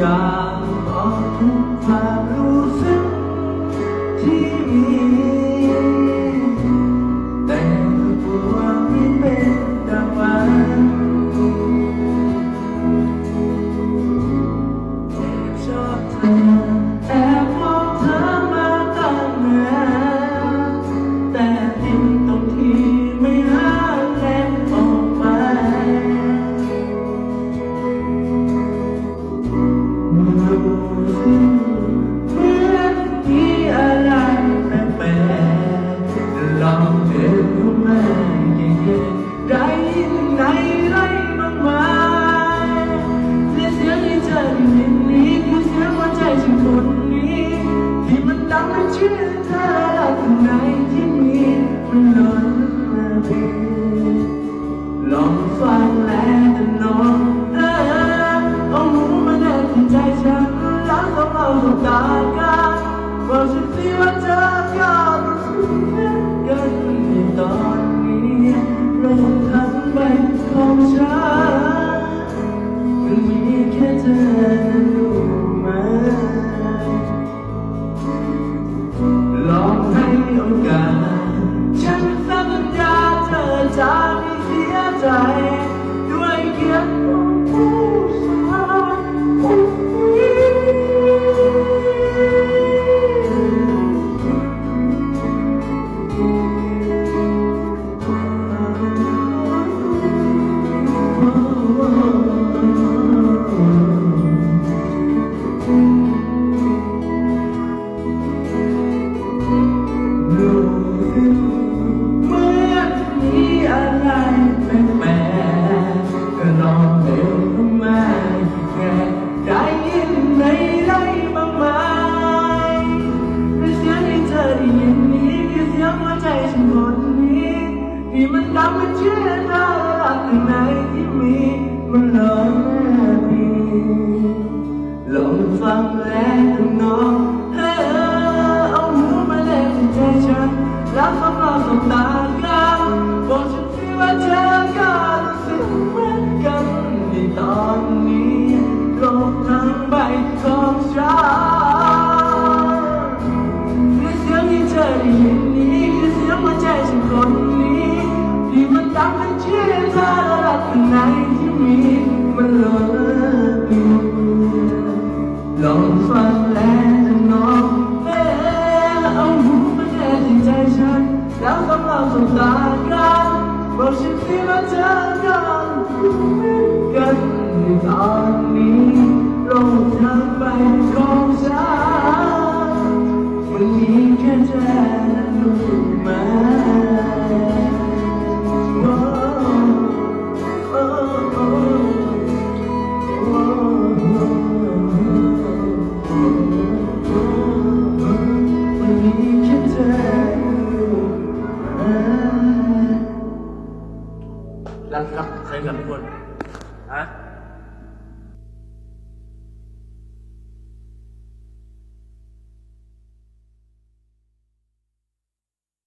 야 어둠 밤 웃음 TV truth. ฉันคนนี้ที่มันทำให้เชื่อได้ข้างในที่มีมันลอยแน่ดีลองฟังและคุณน้อง แล้วต้องเราสงสารกันราะฉัที่มาเจอกันกันในตอนนี้ กันครับเชิญครับทุกคน